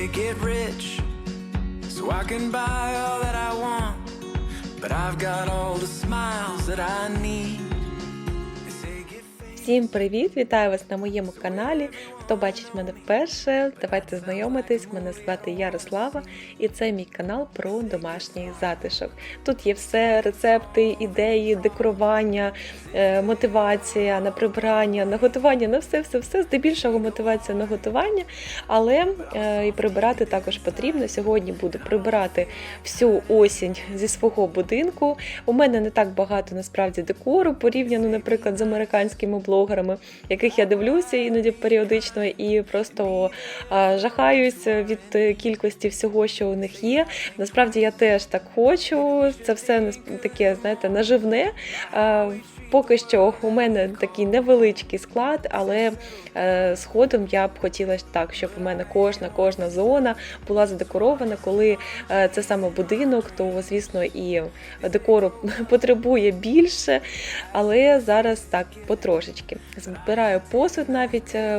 say get rich so I can buy all that I want. But I've got all the smiles that I need. Всім привіт! Вітаю вас на моєму каналі. Хто бачить мене вперше, давайте знайомитись. Мене звати Ярослава, і це мій канал про домашній затишок. Тут є все: рецепти, ідеї, декорування, е, мотивація на прибирання, на готування, на все, все, все. Здебільшого мотивація на готування, але е, і прибирати також потрібно. Сьогодні буду прибирати всю осінь зі свого будинку. У мене не так багато насправді декору порівняно, наприклад, з американськими блогерами, яких я дивлюся іноді періодично і просто а, жахаюсь від кількості всього, що у них є. Насправді я теж так хочу. Це все таке, знаєте, наживне. Поки що у мене такий невеличкий склад, але е, згодом я б хотіла так, щоб у мене кожна кожна зона була задекорована. Коли е, це саме будинок, то звісно і декору потребує більше, але зараз так потрошечки. Збираю посуд навіть е,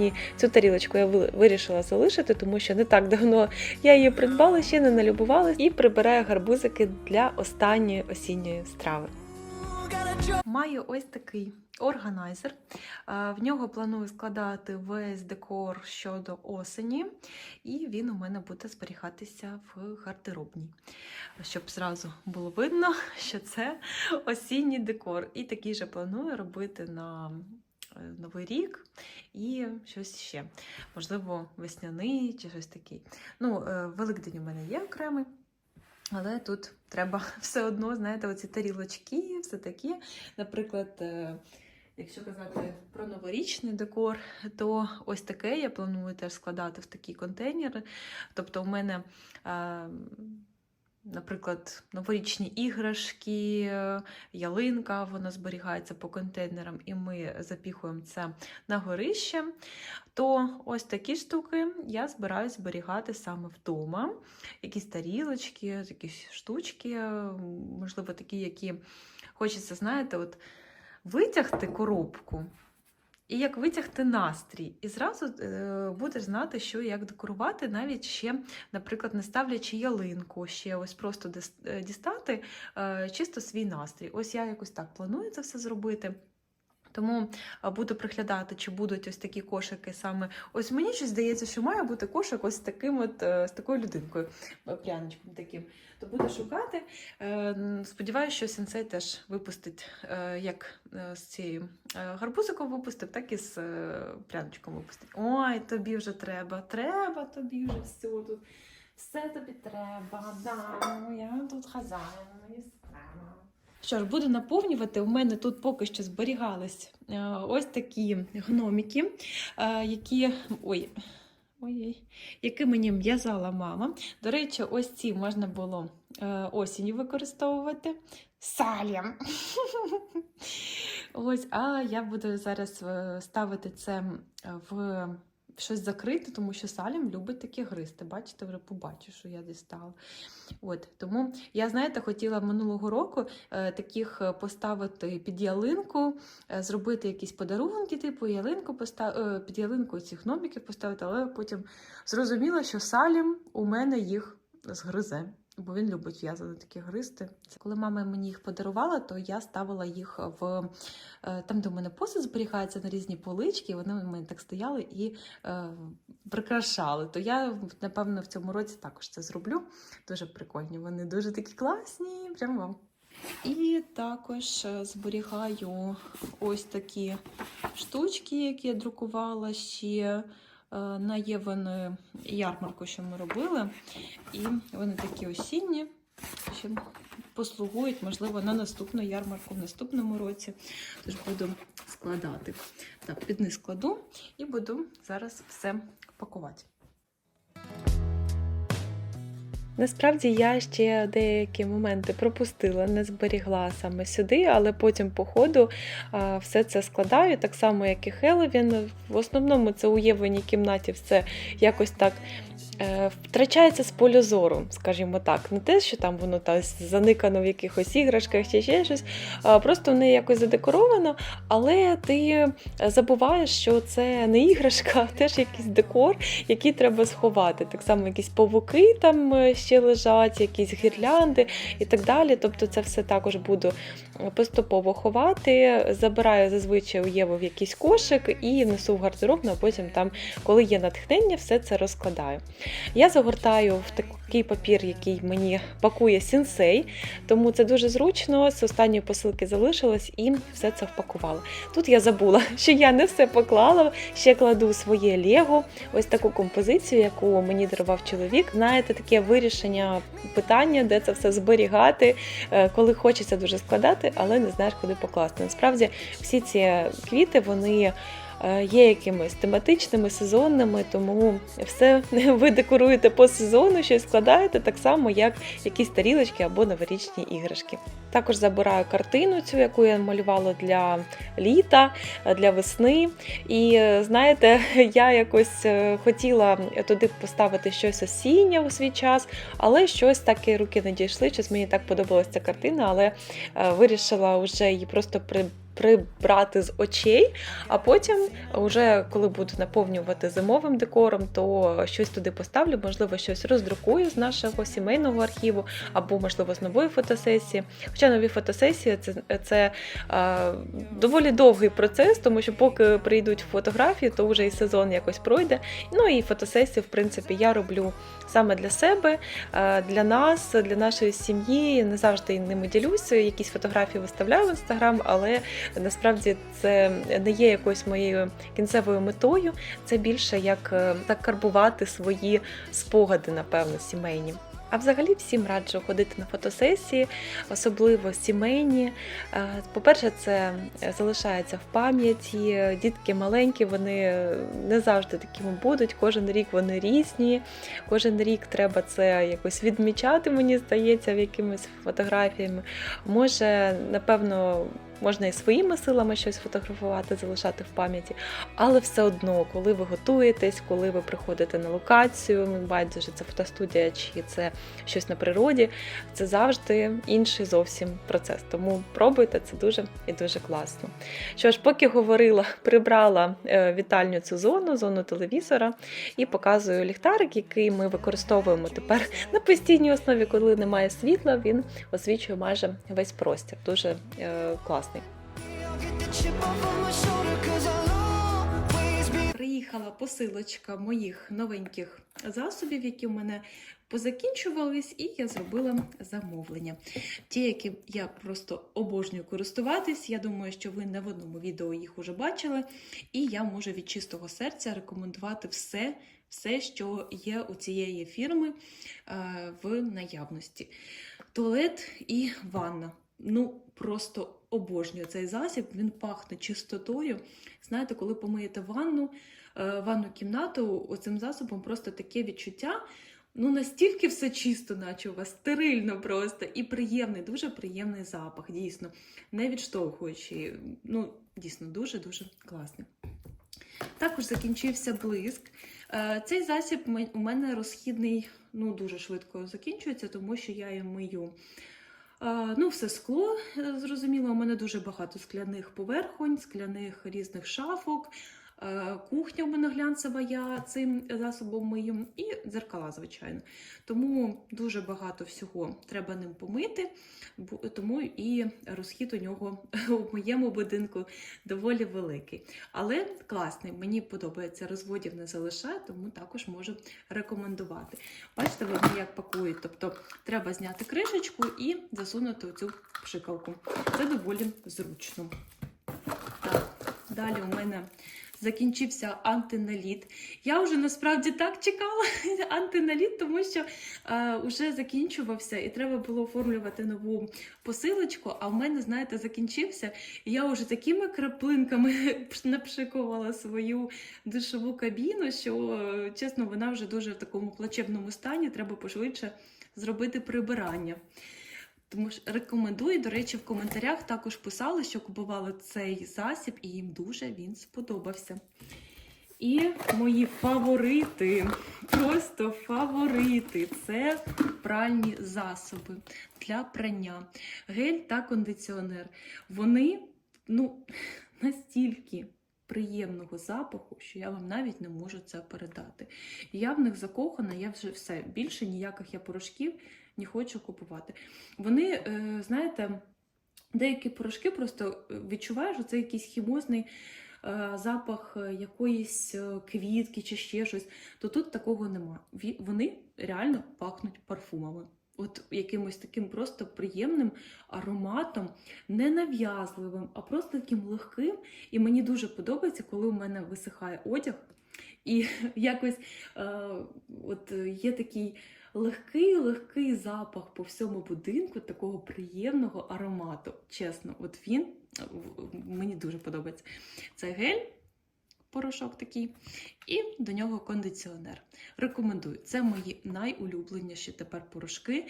осінній. Цю тарілочку я вирішила залишити, тому що не так давно я її придбала, ще не налюбувалася, і прибираю гарбузики для останньої осінньої страви. Маю ось такий органайзер. В нього планую складати весь декор щодо осені, і він у мене буде зберігатися в гардеробній. Щоб зразу було видно, що це осінній декор. І такий же планую робити на Новий рік і щось ще. Можливо, весняний чи щось таке. Ну, е, Великдень у мене є окремий. Але тут треба все одно, знаєте, оці тарілочки, все таке. Наприклад, е, якщо казати про новорічний декор, то ось таке я планую теж складати в такі контейнери. Тобто, у мене, е, наприклад, новорічні іграшки, ялинка, вона зберігається по контейнерам, і ми запіхуємо це на горище. То ось такі штуки я збираюсь зберігати саме вдома якісь тарілочки, якісь штучки, можливо, такі, які хочеться, знаєте, от витягти коробку. І як витягти настрій, і зразу е, будеш знати, що як декорувати, навіть ще, наприклад, не ставлячи ялинку, ще ось просто е, дістати е, чисто свій настрій. Ось я якось так планую це все зробити. Тому буду приглядати, чи будуть ось такі кошики саме. Ось мені щось здається, що має бути кошик ось таким от е, з такою людинкою, е, пряничком таким. То буду шукати. Е, Сподіваюся, що сенсей теж випустить, як з цією гарбузиком випустив, так і з пряничком випустить. Ой, тобі вже треба, треба тобі вже все тут. Все тобі треба, да, я тут хазяїн. Що ж, буду наповнювати. У мене тут поки що зберігались е, ось такі гноміки, е, які. Ой. Ой, які мені в'язала мама. До речі, ось ці можна було е, осінню використовувати. Салям. Ось, а я буду зараз ставити це в щось закрите, тому що салім любить такі гристи. Бачите, вже побачу, що я дістала. От, тому я, знаєте, хотіла минулого року е, таких е, поставити під ялинку, е, зробити якісь подарунки, типу ялинку постав... під ялинку ці гномиків поставити, але потім зрозуміла, що салім у мене їх згризе. Бо він любить в'язати такі гристи. Коли мама мені їх подарувала, то я ставила їх в е, там, де у мене посуд зберігається на різні полички. Вони у мене так стояли і е, прикрашали. То я, напевно, в цьому році також це зроблю. Дуже прикольні. Вони дуже такі класні. Прям вам. І також е, зберігаю ось такі штучки, які я друкувала ще на Євану ярмарку, що ми робили. І вони такі осінні, що послугують, можливо, на наступну ярмарку в наступному році. Тож буду складати. Так, під низ складу і буду зараз все пакувати. Насправді я ще деякі моменти пропустила, не зберігла саме сюди, але потім по ходу все це складаю, так само, як і Хеллоуін. В основному це у кімнаті все якось так втрачається з полю зору, скажімо так. Не те, що там воно та заникано в якихось іграшках чи ще щось, просто в неї якось задекоровано, але ти забуваєш, що це не іграшка, а теж якийсь декор, який треба сховати. Так само якісь павуки там е, ще лежать, якісь гірлянди і так далі. Тобто це все також буду поступово ховати. Забираю зазвичай у Єву в якийсь кошик і несу в гардеробну, а потім там, коли є натхнення, все це розкладаю. Я загортаю в такий папір, який мені пакує сінсей, тому це дуже зручно. З останньої посилки залишилось і все це впакувала. Тут я забула, що я не все поклала, ще кладу своє Лего, ось таку композицію, яку мені дарував чоловік. Знаєте, таке вирішення питання, де це все зберігати, е, коли хочеться дуже складати, але не знаєш, куди покласти. Насправді всі ці квіти вони. Е, Є якимись тематичними, сезонними, тому все ви декоруєте по сезону, щось складаєте так само, як якісь тарілочки або новорічні іграшки. Також забираю картину, цю, яку я малювала для літа, для весни. І е, знаєте, я якось е, хотіла туди поставити щось осіннє у свій час, але щось таки руки не дійшли. Щось мені так подобалася ця картина, але вирішила вже її просто. Прибрати з очей, а потім, вже коли буду наповнювати зимовим декором, то щось туди поставлю, можливо, щось роздрукую з нашого сімейного архіву, або, можливо, з нової фотосесії. Хоча нові фотосесії це, це е, доволі довгий процес, тому що поки прийдуть фотографії, то вже і сезон якось пройде. Ну і фотосесії, в принципі, я роблю саме для себе, е, для нас, для нашої сім'ї. Не завжди ними ділюся. Якісь фотографії виставляю в інстаграм, але насправді це не є якоюсь моєю кінцевою метою. Це більше як е, так карбувати свої спогади, напевно, сімейні. А взагалі всім раджу ходити на фотосесії, особливо сімейні. Е, По-перше, це залишається в пам'яті. Дітки маленькі, вони не завжди такими будуть. Кожен рік вони різні. Кожен рік треба це якось відмічати, мені здається, в якимись фотографіями. Може, напевно. Можна і своїми силами щось фотографувати, залишати в пам'яті, але все одно, коли ви готуєтесь, коли ви приходите на локацію, ну, байдуже це фотостудія чи це щось на природі, це завжди інший зовсім процес. Тому пробуйте, це дуже і дуже класно. Що ж, поки говорила, прибрала е, вітальню цю зону, зону телевізора, і показую ліхтарик, який ми використовуємо тепер на постійній основі, коли немає світла, він освічує майже весь простір. Дуже е, класний. Приїхала посилочка моїх новеньких засобів, які в мене позакінчувались, і я зробила замовлення. Ті, які я просто обожнюю користуватись. Я думаю, що ви не в одному відео їх уже бачили, і я можу від чистого серця рекомендувати все, все, що є у цієї фірми е, в наявності. Туалет і ванна. Ну, просто обожнюю цей засіб. Він пахне чистотою. Знаєте, коли помиєте ванну, е, ванну кімнату, оцим засобом просто таке відчуття. Ну, настільки все чисто, наче у вас стерильно просто і приємний, дуже приємний запах, дійсно, не відштовхуючий. Ну, дійсно, дуже-дуже класний. Також закінчився блиск. Е, Цей засіб у мене розхідний ну, дуже швидко закінчується, тому що я її мию. Е, Ну, все скло, е, зрозуміло, у мене дуже багато скляних поверхонь, скляних різних шафок. Е, Кухня у мене глянцева, я цим засобом мию, і дзеркала, звичайно. Тому дуже багато всього треба ним помити, тому і розхід у нього у моєму будинку доволі великий. Але класний, мені подобається, розводів не залишає, тому також можу рекомендувати. Бачите, вони як пакують. Тобто треба зняти кришечку і засунути цю пшикалку. Це доволі зручно. Так, далі у мене закінчився антиналіт. Я вже насправді так чекала антиналіт, тому що е, вже закінчувався і треба було оформлювати нову посилочку. А в мене, знаєте, закінчився. І я вже такими краплинками напшикувала свою душову кабіну, що, е, чесно, вона вже дуже в такому плачевному стані. Треба пошвидше зробити прибирання. Тому ж рекомендую, до речі, в коментарях також писали, що купували цей засіб, і їм дуже він сподобався. І мої фаворити, просто фаворити це пральні засоби для прання, гель та кондиціонер. Вони ну, настільки приємного запаху, що я вам навіть не можу це передати. Я в них закохана, я вже все. Більше ніяких я порошків не хочу купувати. Вони, е, знаєте, деякі порошки просто е, відчуваєш, що це якийсь хімозний е, запах якоїсь квітки чи ще щось, то тут такого нема. Вони реально пахнуть парфумами. От якимось таким просто приємним ароматом, не нав'язливим, а просто таким легким. І мені дуже подобається, коли у мене висихає одяг. І якось е, от є такий легкий, легкий запах по всьому будинку, такого приємного аромату. Чесно, от він е, мені дуже подобається. Це гель, порошок такий, і до нього кондиціонер. Рекомендую. Це мої найулюбленіші тепер порошки.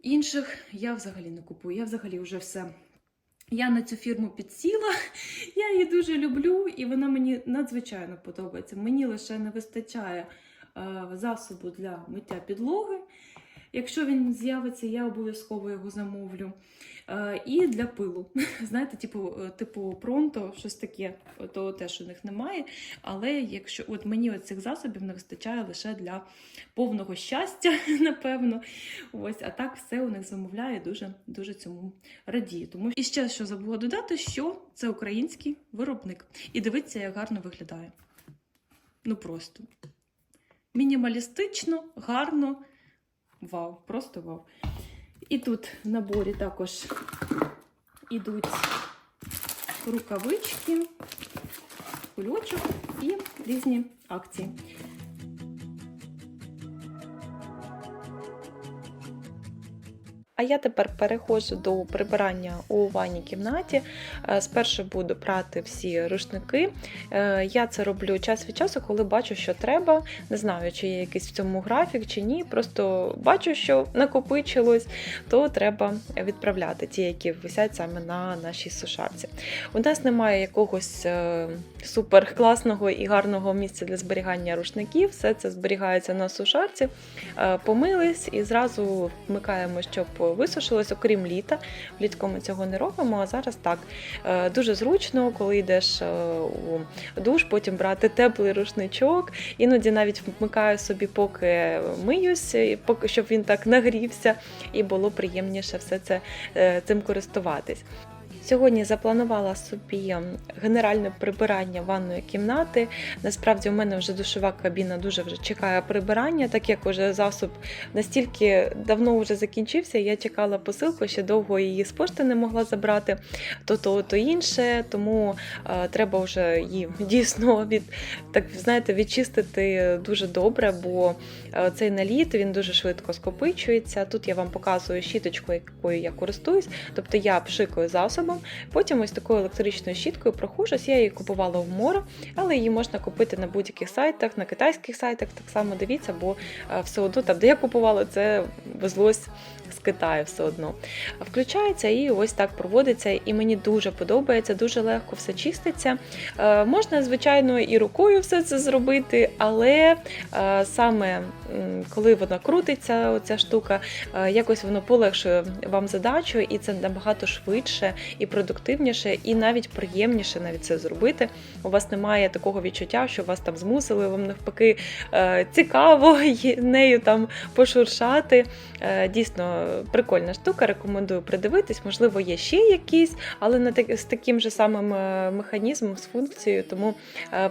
Інших я взагалі не купую. Я взагалі вже все. Я на цю фірму підсіла, я її дуже люблю, і вона мені надзвичайно подобається. Мені лише не вистачає засобу для миття підлоги. Якщо він з'явиться, я обов'язково його замовлю. Е, і для пилу. Знаєте, типу, е, типу пронто, щось таке, то теж у них немає. Але якщо от мені цих засобів не вистачає лише для повного щастя, напевно. Ось, а так все у них замовляє дуже дуже цьому радію. Тому і ще що забула додати, що це український виробник. І дивіться, як гарно виглядає. Ну просто мінімалістично, гарно. Вау, просто вау. І тут в наборі також ідуть рукавички, кульочок і різні акції. А я тепер переходжу до прибирання у ванній кімнаті. Е, Спершу буду прати всі рушники. Е, Я це роблю час від часу, коли бачу, що треба. Не знаю, чи є якийсь в цьому графік чи ні. Просто бачу, що накопичилось, то треба відправляти ті, які висять саме на нашій сушарці. У нас немає якогось е, супер класного і гарного місця для зберігання рушників. Все це зберігається на сушарці. Помились і зразу вмикаємо, щоб висушилось, окрім літа. Влітку ми цього не робимо, а зараз так. Е, Дуже зручно, коли йдеш е, у душ, потім брати теплий рушничок. Іноді навіть вмикаю собі, поки миюсь, щоб він так нагрівся і було приємніше все це е, цим користуватись. Сьогодні запланувала собі ем, генеральне прибирання ванної кімнати. Насправді, у мене вже душова кабіна дуже вже чекає прибирання, так як уже засоб настільки давно вже закінчився. Я чекала посилку, ще довго її з пошти не могла забрати, то то, то інше. Тому е, треба вже її дійсно від так знаєте, відчистити дуже добре, бо е, цей наліт він дуже швидко скопичується. Тут я вам показую щіточку, якою я користуюсь. Тобто я пшикаю засобом, потім ось такою електричною щіткою прохожусь. Я її купувала в моро, але її можна купити на будь-яких сайтах, на китайських сайтах так само дивіться, бо е, все одно там, де я купувала, це везлось з Китаю все одно. Включається і ось так проводиться. І мені дуже подобається, дуже легко все чиститься. Е, Можна, звичайно, і рукою все це зробити, але е, саме коли вона крутиться, оця штука, якось воно полегшує вам задачу, і це набагато швидше і продуктивніше, і навіть приємніше навіть це зробити. У вас немає такого відчуття, що вас там змусили, вам навпаки е, цікаво нею там пошуршати. Е, Дійсно прикольна штука, рекомендую придивитись. Можливо, є ще якісь, але не з таким же самим е, механізмом, з функцією. Тому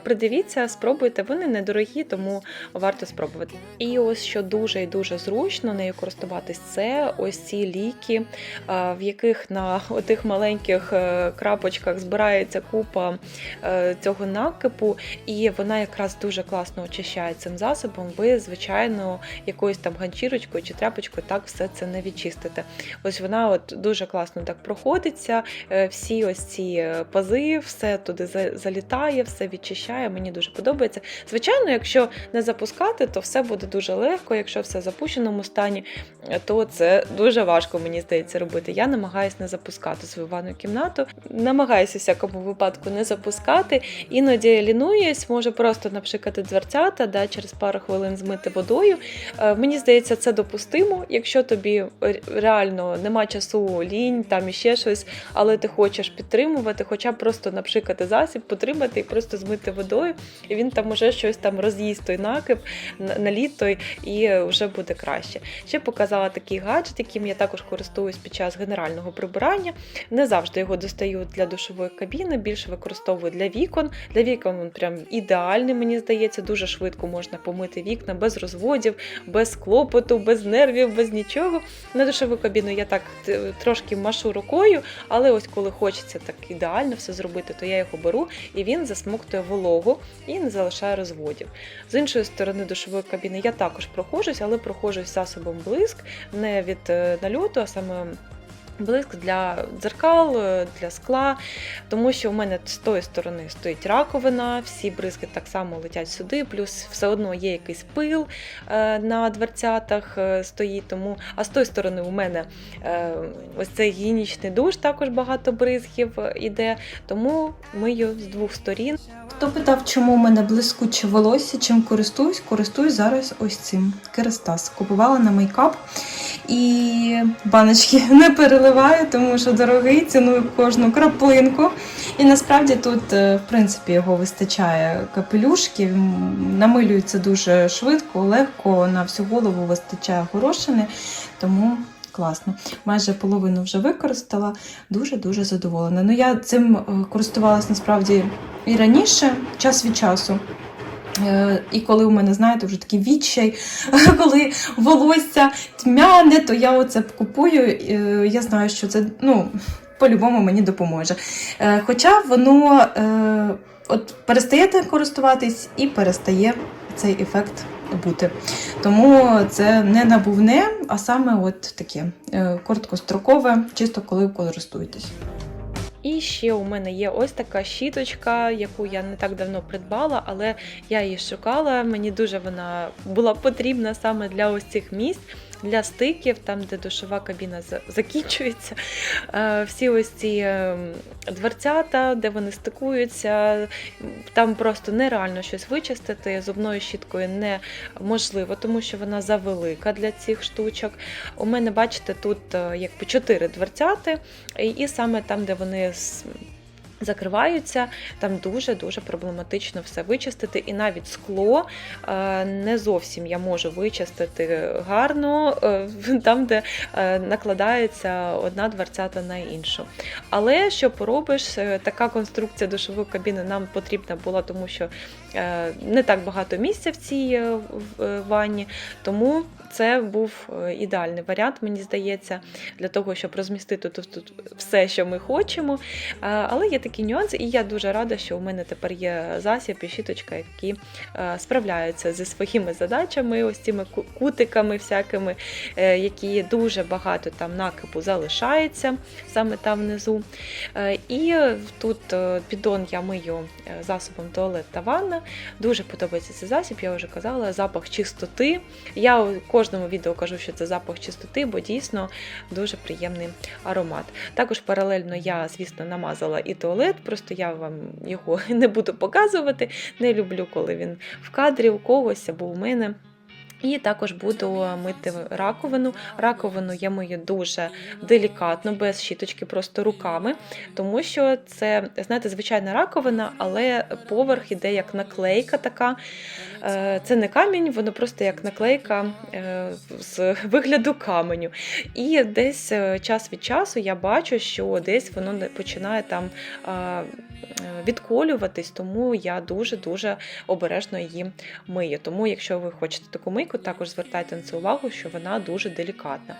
придивіться, спробуйте. Вони недорогі, тому варто спробувати. І ось що дуже і дуже зручно нею користуватись, це ось ці ліки, в яких на отих маленьких е, крапочках збирається купа е, цього накипу, і вона якраз дуже класно очищає цим засобом. Ви, звичайно, якоюсь там ганчірочкою чи тряпочкою так все це не відчистите. Ось вона от дуже класно так проходиться. е, Всі ось ці пази, все туди залітає, все відчищає. Мені дуже подобається. Звичайно, якщо не запускати, то все буде дуже легко. Якщо все в запущеному стані, то це дуже важко, мені здається, робити. Я намагаюся не запускати свою ванну ванну кімнату. Намагаюся всякому випадку не запускати. Іноді лінуюсь, може просто напшикати дверцята, да, через пару хвилин змити водою. Е, Мені здається, це допустимо, якщо тобі реально нема часу, лінь, там іще щось, але ти хочеш підтримувати, хоча просто напшикати засіб, потримати і просто змити водою, і він там уже щось там роз'їсть той накип, на- наліт той, і вже буде краще. Ще показала такий гаджет, яким я також користуюсь під час генерального прибирання. Не завжди його достаю для душової кабіни, більше використовую для вікон. Для вікон він прям ідеальний, мені здається, дуже швидко можна помити вікна без розводів, без клопоту, без нервів, без нічого. На душову кабіну я так трошки машу рукою, але ось коли хочеться так ідеально все зробити, то я його беру і він засмоктує вологу і не залишає розводів. З іншої сторони душової кабіни я також проходжусь, але проходжусь засобом блиск не від е, нальоту, а саме. Блиск для дзеркал, е, для скла, тому що у мене з тої сторони стоїть раковина, всі бризки так само летять сюди, плюс все одно є якийсь пил е, на дверцятах е, стоїть. Тому, а з тої сторони у мене ось цей гігієнічний душ, також багато бризків іде, тому мию з двох сторін. Хто питав, чому у мене блискуче волосся, чим користуюсь? Користуюсь зараз ось цим Керастас. Купувала на мейкап і баночки не переливаю, тому що дорогий, ціную кожну краплинку. І насправді тут, е, в принципі, його вистачає капелюшки, намилюється дуже швидко, легко, на всю голову вистачає горошини, тому класно. Майже половину вже використала, дуже-дуже задоволена. Ну, я цим е, користувалась насправді і раніше, час від часу. Е, І коли у мене, знаєте, вже такий відчай, коли волосся тьмяне, то я оце купую. Е, Я знаю, що це ну, по-любому мені допоможе. Хоча воно от перестаєте користуватись і перестає цей ефект бути. Тому це не набувне, а саме от таке е, короткострокове, чисто коли користуєтесь. І ще у мене є ось така щіточка, яку я не так давно придбала, але я її шукала. Мені дуже вона була потрібна саме для ось цих місць. Для стиків, там, де душова кабіна закінчується, Е, всі ось ці е, дверцята, де вони стикуються, там просто нереально щось вичистити. Зубною щіткою неможливо, тому що вона завелика для цих штучок. У мене, бачите, тут е, якби чотири дверцяти, і- саме там, де вони закриваються, там дуже-дуже проблематично все вичистити. І навіть скло е, не зовсім я можу вичистити гарно, е, там, де е, накладається одна дверцята на іншу. Але що поробиш, така конструкція душової кабіни нам потрібна була, тому що не так багато місця в цій ванні, тому це був ідеальний варіант, мені здається, для того, щоб розмістити тут, все, що ми хочемо. Але є такі нюанси, і я дуже рада, що у мене тепер є засіб і щіточка, які е, справляються зі своїми задачами, ось цими кутиками всякими, е, які дуже багато там накипу залишається саме там внизу. Е, І тут піддон я мию засобом туалет та ванна. Дуже подобається цей засіб, я вже казала, запах чистоти. Я у кожному відео кажу, що це запах чистоти, бо дійсно дуже приємний аромат. Також паралельно я, звісно, намазала і туалет, просто я вам його не буду показувати. Не люблю, коли він в кадрі у когось або у мене. І також буду мити раковину. Раковину я мию дуже делікатно, без щіточки, просто руками, тому що це, знаєте, звичайна раковина, але поверх іде як наклейка така. Е, Це не камінь, воно просто як наклейка е, з вигляду каменю. І десь е, час від часу я бачу, що десь воно починає там відколюватись, тому я дуже-дуже обережно її мию. Тому, якщо ви хочете таку мийку, також звертайте на це увагу, що вона дуже делікатна.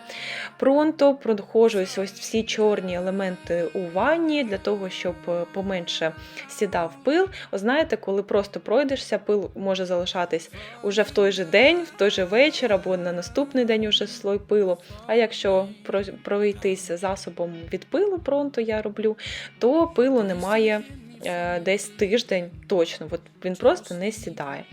Пронто проходжусь ось всі чорні елементи у ванні для того, щоб е, поменше сідав пил. О, знаєте, коли просто пройдешся, пил може залишатись уже в той же день, в той же вечір або на наступний день уже слой пилу. А якщо про- пройтись засобом від пилу, пронто я роблю, то пилу немає е, десь тиждень точно. От він просто не сідає.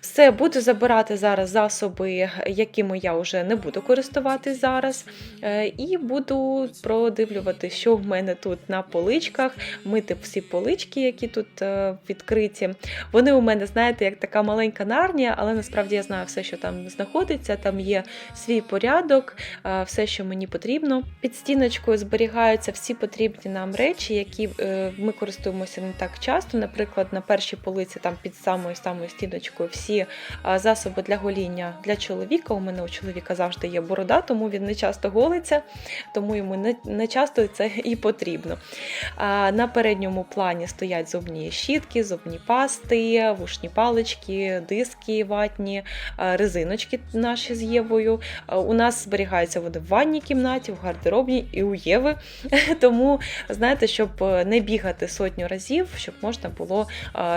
Все, буду забирати зараз засоби, якими я вже не буду користуватись зараз. Е, І буду продивлювати, що в мене тут на поличках, мити всі полички, які тут е, відкриті. Вони у мене, знаєте, як така маленька нарнія, але насправді я знаю все, що там знаходиться. Там є свій порядок, е, все, що мені потрібно. Під стіночкою зберігаються всі потрібні нам речі, які ми користуємося не так часто. Наприклад, на першій полиці, там під самою самою стіночкою, всі а, засоби для гоління для чоловіка. У мене у чоловіка завжди є борода, тому він не часто голиться, тому йому не, часто це і потрібно. На передньому плані стоять зубні щітки, зубні пасти, вушні палички, диски ватні, резиночки наші з Євою. У нас зберігаються вони в ванній кімнаті, в гардеробній і у Єви. Тому знаєте, щоб не бігати сотню разів, щоб можна було,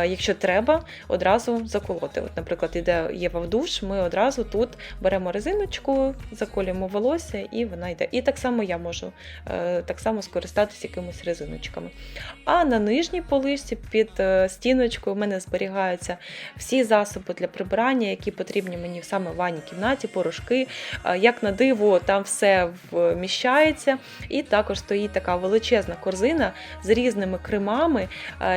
якщо треба, одразу заколоти. От, наприклад, іде Єва в душ, ми одразу тут беремо резиночку, заколюємо волосся, і вона йде. І так само я можу е, так само скористатися якимись резиночками. А на нижній поличці під е, стіночкою у мене зберігаються всі засоби для прибирання, які потрібні мені саме в ванній кімнаті, порошки. Е, Як на диво, там все вміщається. І також стоїть така величезна корзина з різними кремами,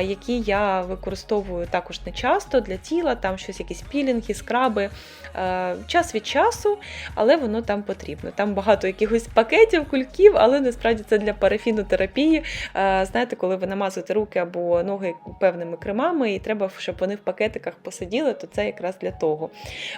які я використовую також не часто для тіла, там щось, якісь пілінги, скраби. Е, Час від часу, але воно там потрібно. Там багато якихось пакетів, кульків, але насправді це для парафінотерапії. Е, Знаєте, коли ви намазуєте руки або ноги певними кремами, і треба, щоб вони в пакетиках посиділи, то це якраз для того.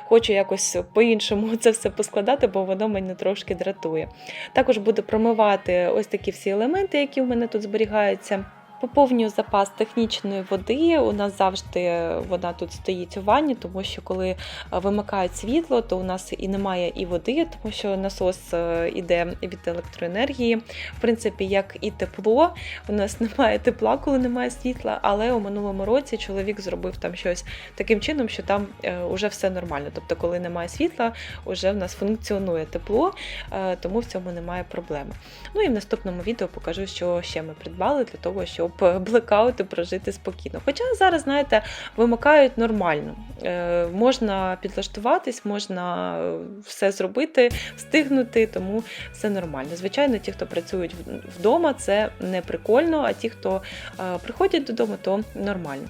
Хочу якось по-іншому це все поскладати, бо воно мене трошки дратує. Також буду промивати ось такі всі елементи, які в мене тут зберігаються. Поповнюю запас технічної води. У нас завжди вона тут стоїть у ванні, тому що коли е, вимикають світло, то у нас і немає і води, тому що насос е, іде від електроенергії. В принципі, як і тепло. У нас немає тепла, коли немає світла, але у минулому році чоловік зробив там щось таким чином, що там вже все нормально. Тобто, коли немає світла, вже в нас функціонує тепло, е, тому в цьому немає проблеми. Ну і в наступному відео покажу, що ще ми придбали для того, щоб блекаути прожити спокійно. Хоча зараз, знаєте, вимикають нормально. Е, можна підлаштуватись, можна е, все зробити, встигнути, тому все нормально. Звичайно, ті, хто працюють вдома, це не прикольно, а ті, хто е, приходять додому, то нормально.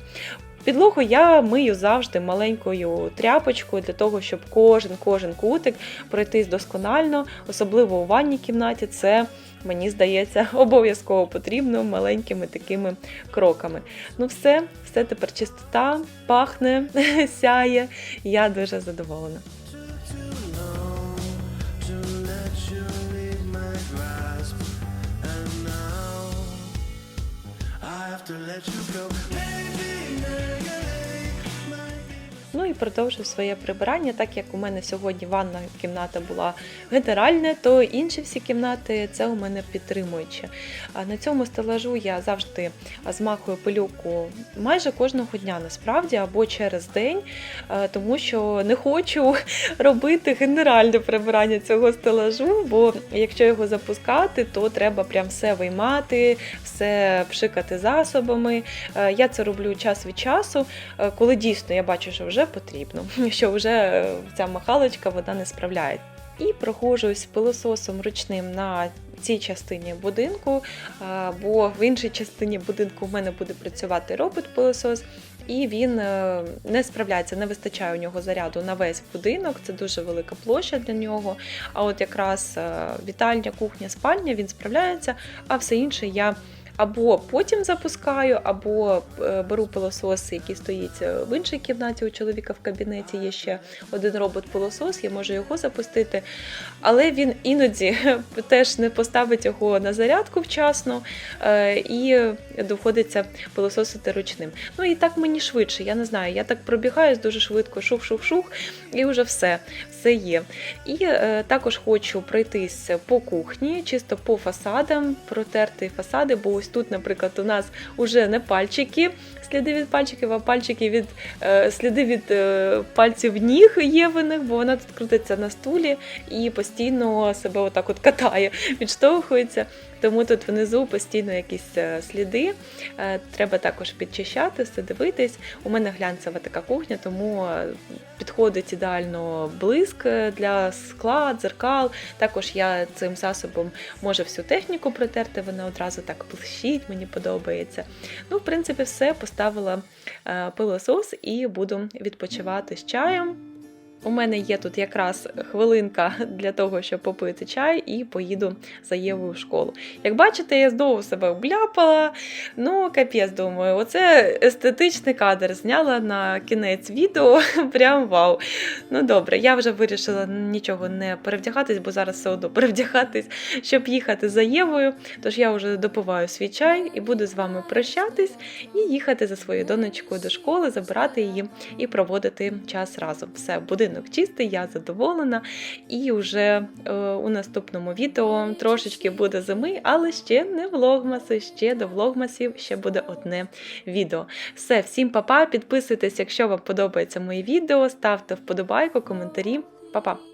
Підлогу я мию завжди маленькою тряпочкою для того, щоб кожен кожен кутик пройтись досконально, особливо у ванній кімнаті. Це мені здається обов'язково потрібно маленькими такими кроками. Ну, все, все тепер чистота, пахне, сяє. Я дуже задоволена. to let you leave my Ну і продовжив своє прибирання, так як у мене сьогодні ванна кімната була генеральна, то інші всі кімнати це у мене підтримуючі. На цьому стелажу я завжди змахую пилюку майже кожного дня, насправді, або через день, е, тому що не хочу робити генеральне прибирання цього стелажу, бо якщо його запускати, то треба прям все виймати, все пшикати засобами. Е, Я це роблю час від часу, е, коли дійсно я бачу, що вже потрібно, що вже ця махалочка вона не справляє. І проходжусь пилососом ручним на цій частині будинку, бо в іншій частині будинку в мене буде працювати робот-пилосос. І він е, не справляється, не вистачає у нього заряду на весь будинок. Це дуже велика площа для нього. А от якраз е, вітальня, кухня, спальня він справляється, а все інше я або потім запускаю, або е, беру пилосос, який стоїть е, в іншій кімнаті у чоловіка в кабінеті. Є ще один робот-пилосос, я можу його запустити. Але він іноді теж не поставить його на зарядку вчасно е, і доводиться пилососити ручним. Ну і так мені швидше, я не знаю. Я так пробігаюсь дуже швидко, шух-шух-шух, і вже все, все є. І е, також хочу пройтись по кухні, чисто по фасадам, протерти фасади, бо ось тут, наприклад, у нас уже не пальчики, сліди від пальчиків, а пальчики від е, сліди від е, пальців ніг Євиних, бо вона тут крутиться на стулі і постійно себе отак от катає, відштовхується. тому тут внизу постійно якісь е, сліди. Е, Треба також підчищати, все дивитись. У мене глянцева така кухня, тому е, підходить ідеально блиск для скла, дзеркал. Також я цим засобом можу всю техніку протерти, вона одразу так блищить, мені подобається. Ну, в принципі, все поставила е, пилосос і буду відпочивати з чаєм. У мене є тут якраз хвилинка для того, щоб попити чай, і поїду за Євою в школу. Як бачите, я знову себе обляпала. Ну, капець, думаю, оце естетичний кадр зняла на кінець відео. Прям вау. Ну добре, я вже вирішила нічого не перевдягатись, бо зараз все одно перевдягатись, щоб їхати за Євою. Тож я вже допиваю свій чай і буду з вами прощатись і їхати за своєю донечкою до школи, забирати її і проводити час разом. Все, будинок чистий, я задоволена. І вже е, у наступному відео трошечки буде зими, але ще не влогмаси, ще до влогмасів ще буде одне відео. Все, всім па-па, підписуйтесь, якщо вам подобається моє відео, ставте вподобайку, коментарі. Па-па!